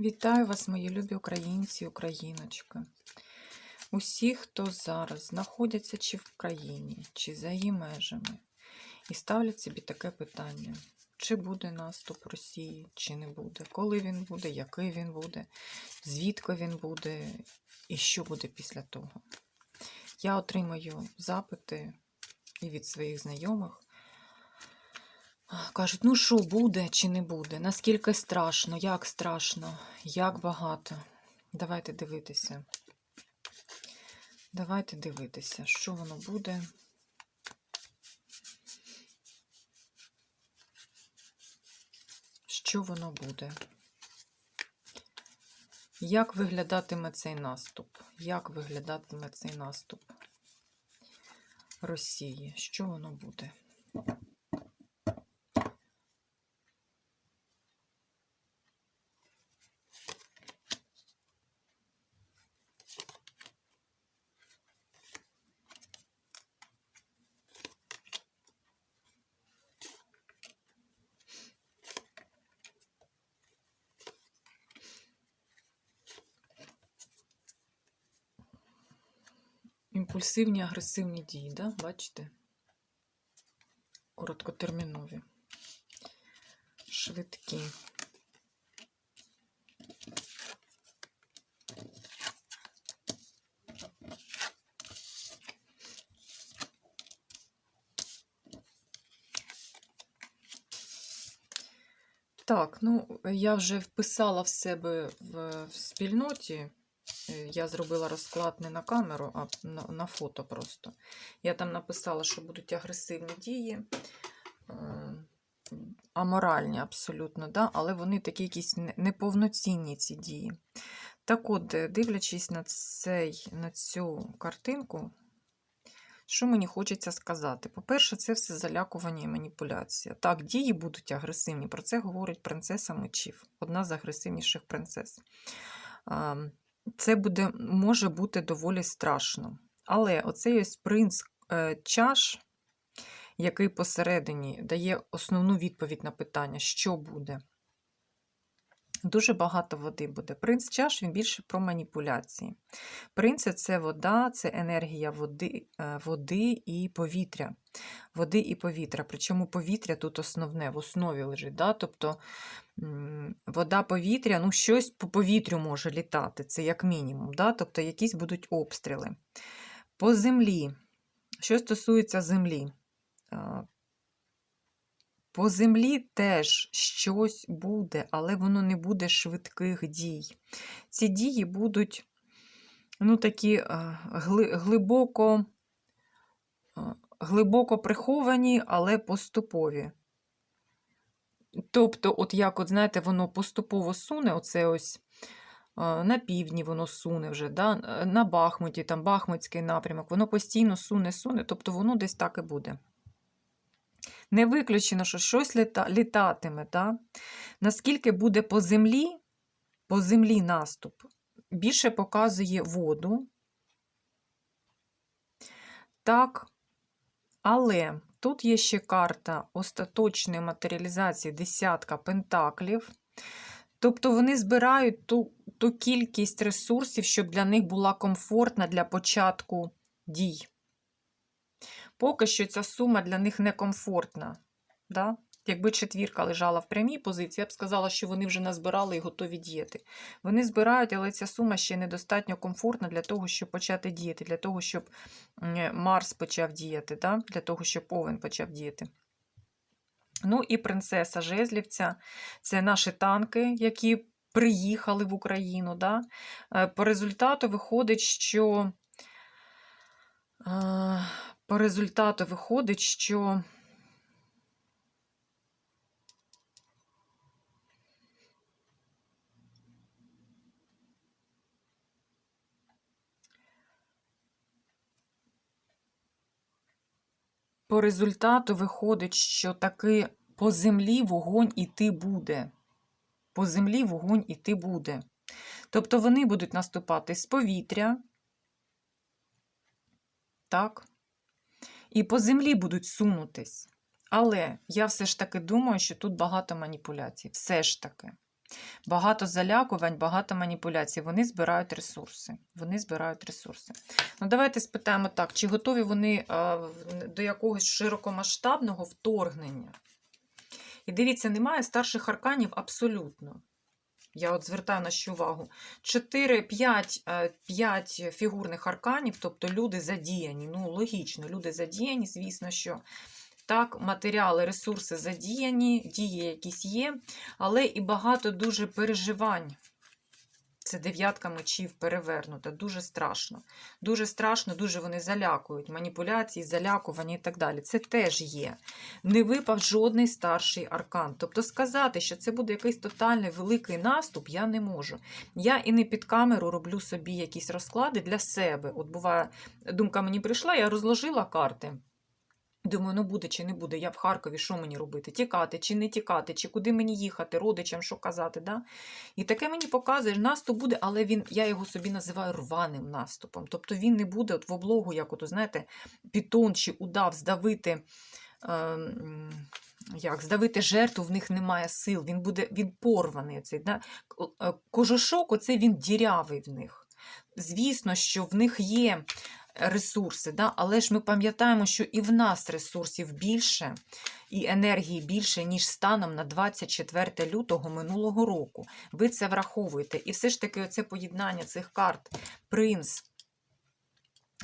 Вітаю вас, мої любі українці, україночки. Усі, хто зараз знаходяться чи в країні, чи за її межами, і ставлять собі таке питання: чи буде наступ Росії, чи не буде, коли він буде, який він буде, звідки він буде, і що буде після того. Я отримаю запити і від своїх знайомих. Кажуть, ну що буде чи не буде? Наскільки страшно, як страшно, як багато. Давайте дивитися. Давайте дивитися, що воно буде. Що воно буде? Як виглядатиме цей наступ? Як виглядатиме цей наступ Росії? Що воно буде? Імпульсивні, агресивні дії, да? бачите? Короткотермінові, швидкі. Так, ну я вже вписала в себе в, в спільноті. Е, Я зробила розклад не на камеру, а на, на фото просто. Я там написала, що будуть агресивні дії, е, аморальні абсолютно, да? але вони такі якісь неповноцінні ці дії. Так от, е, дивлячись на, цей, на цю картинку, що мені хочеться сказати? По-перше, це все залякування і маніпуляція. Так, дії будуть агресивні. Про це говорить принцеса мечів, одна з агресивніших принцес. Це буде, може бути доволі страшно. Але оцей ось принц е, чаш, який посередині дає основну відповідь на питання, що буде. Дуже багато води буде. Принц чаш він більше про маніпуляції. Принце це вода, це енергія води, е, води і повітря. Води і повітря. Причому повітря тут основне, в основі лежить. Да? Тобто вода, повітря, ну щось по повітрю може літати, це як мінімум. Да? Тобто якісь будуть обстріли. По землі. Що стосується землі, а, по землі теж щось буде, але воно не буде швидких дій. Ці дії будуть ну, такі е, глибоко, е, глибоко приховані, але поступові. Тобто, от як, от, знаєте, воно поступово суне, оце ось е, на півдні воно суне вже, да? на Бахмуті, там Бахмутський напрямок, воно постійно суне, суне, тобто воно десь так і буде. Не виключено, що щось літа, літатиме. Да? Наскільки буде по землі, по землі наступ, більше показує воду. Так, але тут є ще карта остаточної матеріалізації десятка пентаклів. Тобто вони збирають ту, ту кількість ресурсів, щоб для них була комфортна для початку дій. Поки що ця сума для них некомфортна. Да? Якби четвірка лежала в прямій позиції, я б сказала, що вони вже назбирали і готові діяти. Вони збирають, але ця сума ще недостатньо комфортна для того, щоб почати діяти, для того, щоб Марс почав діяти, да? для того, щоб Овен почав діяти. Ну і принцеса Жезлівця це наші танки, які приїхали в Україну. Да? Е, По результату виходить, що е, по результату виходить, що по результату виходить, що таки по землі вогонь іти буде. По землі вогонь іти буде. Тобто вони будуть наступати з повітря, Так? І по землі будуть сунутись. Але я все ж таки думаю, що тут багато маніпуляцій. Все ж таки. Багато залякувань, багато маніпуляцій. Вони збирають ресурси. Вони збирають ресурси. Ну, давайте спитаємо так: чи готові вони а, до якогось широкомасштабного вторгнення? І дивіться, немає старших арканів абсолютно. Я от звертаю на що увагу. 4, 5, 5 фігурних арканів, тобто люди задіяні. Ну, логічно, люди задіяні, звісно, що так, матеріали, ресурси задіяні, дії якісь є, але і багато дуже переживань. Це дев'ятка мечів перевернута. Дуже страшно. Дуже страшно, дуже вони залякують. Маніпуляції, залякування і так далі. Це теж є. Не випав жодний старший аркан. Тобто сказати, що це буде якийсь тотальний великий наступ, я не можу. Я і не під камеру роблю собі якісь розклади для себе. От буває, думка мені прийшла, я розложила карти. Думаю, ну буде чи не буде, я в Харкові, що мені робити? Тікати чи не тікати, чи куди мені їхати, родичам, що казати. Да? І таке мені показує, наступ буде, але він, я його собі називаю рваним наступом. Тобто він не буде от в облогу, як от, знаєте, пітон чи удав здавити. е, Як здавити жертву, в них немає сил, він буде він порваний. Цей, да? Е, Кожушок, оцей він дірявий в них. Звісно, що в них є ресурси, да? але ж ми пам'ятаємо, що і в нас ресурсів більше, і енергії більше, ніж станом на 24 лютого минулого року. Ви це враховуєте. І все ж таки, оце поєднання цих карт принц.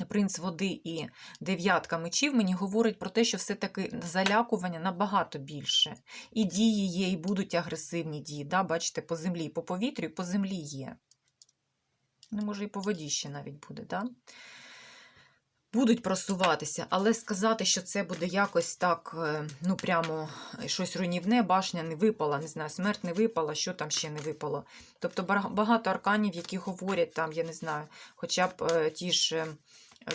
Принц води і дев'ятка мечів мені говорить про те, що все-таки залякування набагато більше. І дії є, і будуть агресивні дії. Да? Бачите, по землі, по повітрю, по землі є. Ну, може, і по воді ще навіть буде, да? Будуть просуватися, але сказати, що це буде якось так, е, ну прямо щось руйнівне, башня не випала, не знаю, смерть не випала, що там ще не випало. Тобто багато арканів, які говорять там, я не знаю, хоча б е, ті ж е,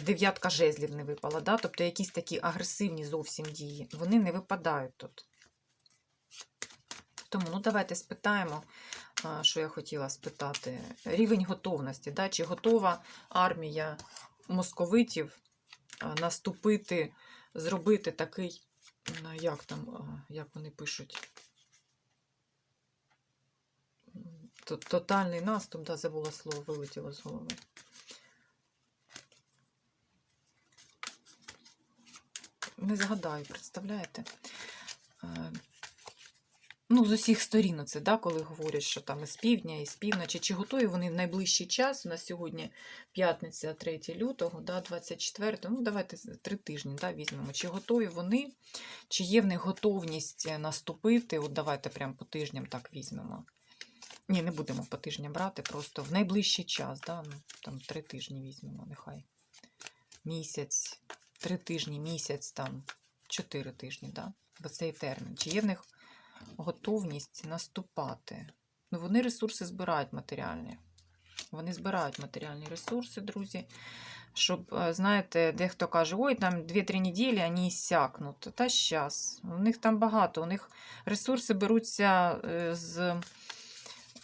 дев'ятка жезлів не випала, да? тобто якісь такі агресивні зовсім дії, вони не випадають тут. Тому ну давайте спитаємо, що я хотіла спитати. Рівень готовності. Да? Чи готова армія московитів наступити, зробити такий, ну, як там, як вони пишуть? Тотальний наступ, да, забула слово, вилетіло з голови. Не згадаю, представляєте? Ну, з усіх сторін це, да, коли говорять, що там із півдня, і з півночі, чи готові вони в найближчий час, у нас сьогодні п'ятниця, 3 лютого, да, 24, ну давайте три тижні да, візьмемо, чи готові вони, чи є в них готовність е, наступити, от давайте прямо по тижням так візьмемо. Ні, не будемо по тижням брати, просто в найближчий час, да, ну, там три тижні візьмемо, нехай. Місяць, три тижні, місяць, там, чотири тижні, да, в цей термін. Чи є в них готовність наступати. Ну, вони ресурси збирають матеріальні. Вони збирають матеріальні ресурси, друзі. Щоб, е, знаєте, дехто каже, ой, там 2-3 неділі вони іссякнуть. Та щас. У них там багато. У них ресурси беруться е, з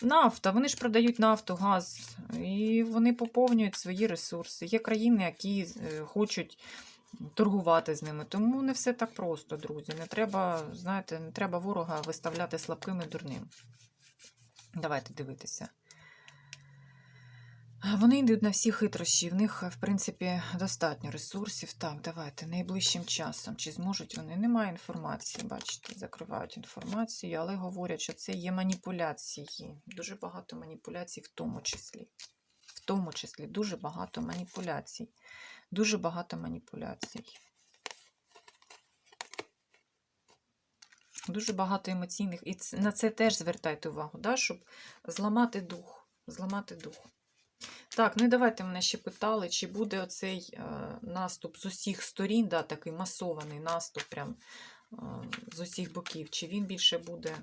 нафта. Вони ж продають нафту, газ, і вони поповнюють свої ресурси. Є країни, які е, хочуть торгувати з ними. Тому не все так просто, друзі. Не треба, знаєте, не треба ворога виставляти слабким і дурним. Давайте дивитися. Вони йдуть на всі хитрощі, в них, в принципі, достатньо ресурсів. Так, давайте найближчим часом. Чи зможуть вони? Немає інформації, бачите, закривають інформацію, але говорять, що це є маніпуляції. Дуже багато маніпуляцій, в тому числі. В тому числі дуже багато маніпуляцій. Дуже багато маніпуляцій. Дуже багато емоційних. І на це теж звертайте увагу, да? щоб зламати дух. Зламати дух. Так, ну і давайте мене ще питали, чи буде оцей е, наступ з усіх сторін, да, такий масований наступ прям е, з усіх боків, чи він більше буде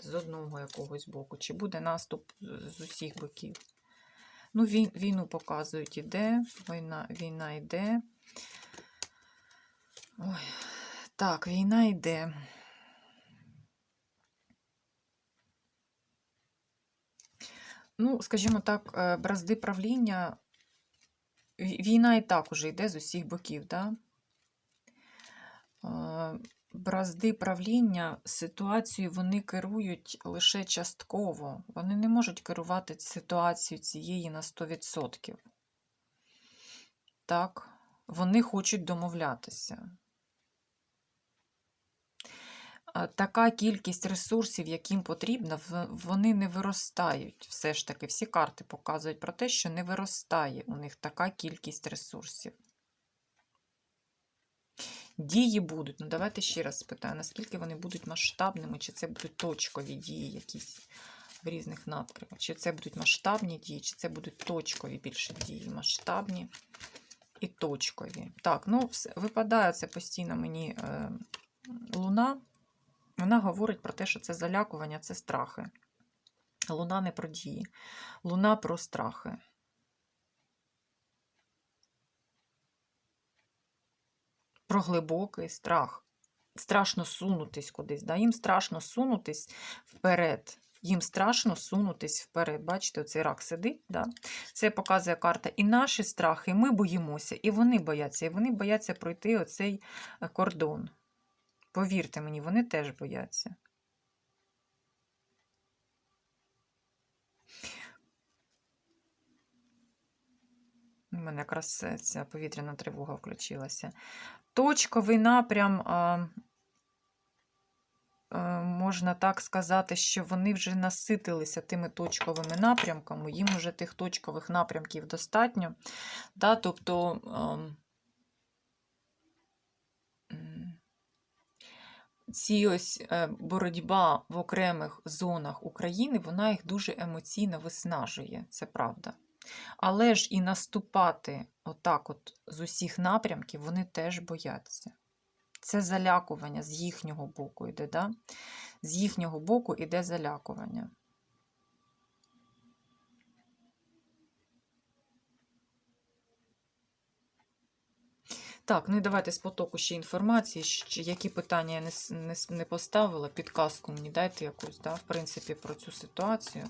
з одного якогось боку, чи буде наступ з усіх боків. Ну, війну показують, іде, війна, війна йде. Ой, так, війна йде. Ну, скажімо так, е, бразди правління війна і так уже йде з усіх боків. Да? Бразди правління ситуацією вони керують лише частково. Вони не можуть керувати ситуацією цієї на 100%. Так, вони хочуть домовлятися. Така кількість ресурсів, яким потрібно, вони не виростають. Все ж таки, всі карти показують про те, що не виростає у них така кількість ресурсів. Дії будуть. Ну, давайте ще раз спитаю, наскільки вони будуть масштабними, чи це будуть точкові дії якісь в різних напрямках. Чи це будуть масштабні дії, чи це будуть точкові більше дії, масштабні і точкові. Так, ну випадає це постійно мені е, луна. Вона говорить про те, що це залякування, це страхи. Луна не про дії. Луна про страхи. Про глибокий страх. Страшно сунутись кудись. Да? Їм страшно сунутись вперед. Їм страшно сунутись вперед. Бачите, оцей рак сидить. Да? Це показує карта. І наші страхи, ми боїмося, і вони бояться. І вони бояться пройти оцей е, кордон. Повірте мені, вони теж бояться. У мене якраз е, ця повітряна тривога включилася. Точковий напрям, а, можна так сказати, що вони вже наситилися тими точковими напрямками, їм вже тих точкових напрямків достатньо. Да? Тобто ам, ці ось е, боротьба в окремих зонах України, вона їх дуже емоційно виснажує, це правда. Але ж і наступати отак от з усіх напрямків вони теж бояться. Це залякування з їхнього боку йде, да? З їхнього боку йде залякування. Так, ну і давайте з потоку ще інформації, які питання я не, не, не поставила, підказку мені дайте якусь, да, в принципі, про цю ситуацію.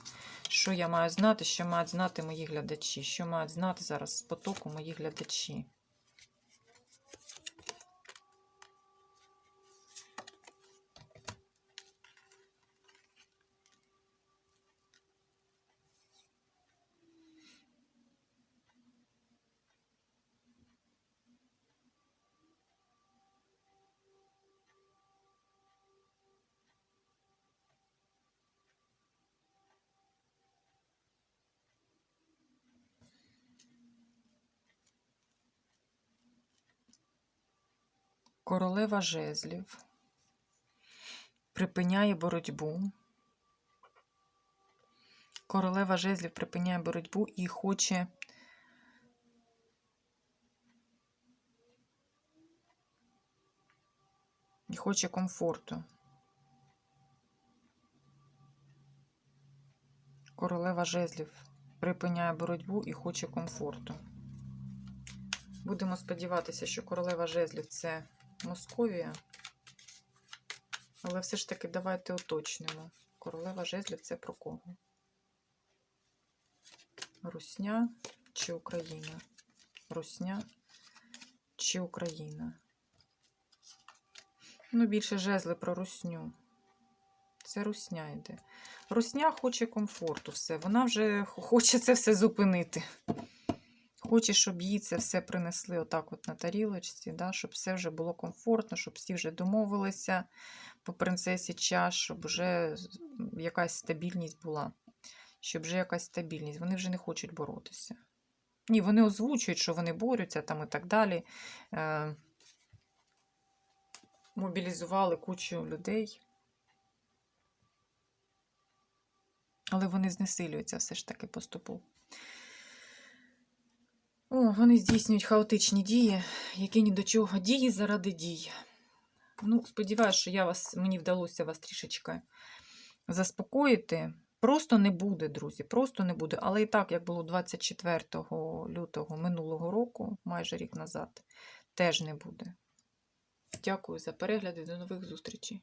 Що я маю знати, що мають знати мої глядачі, що мають знати зараз з потоку мої глядачі. Королева жезлів припиняє боротьбу. Королева жезлів припиняє боротьбу і хоче і хоче комфорту. Королева жезлів припиняє боротьбу і хоче комфорту. Будемо сподіватися, що королева жезлів це Московія. Але все ж таки давайте уточнимо. Королева жезлів це про кого? Русня чи Україна? Русня чи Україна? Ну, більше жезли про русню. Це русня йде. Русня хоче комфорту, все. Вона вже хоче це все зупинити. Хоче, щоб їй це все принесли отак от на тарілочці, да, щоб все вже було комфортно, щоб всі вже домовилися по принцесі час, щоб вже якась стабільність була. Щоб вже якась стабільність. Вони вже не хочуть боротися. Ні, вони озвучують, що вони борються там і так далі. Е, мобілізували кучу людей. Але вони знесилюються все ж таки поступово. Вони здійснюють хаотичні дії, які ні до чого. Дії заради дій. Ну, сподіваюся, що я вас, мені вдалося вас трішечки заспокоїти. Просто не буде, друзі, просто не буде. Але і так, як було 24 лютого минулого року, майже рік назад, теж не буде. Дякую за перегляд і до нових зустрічей.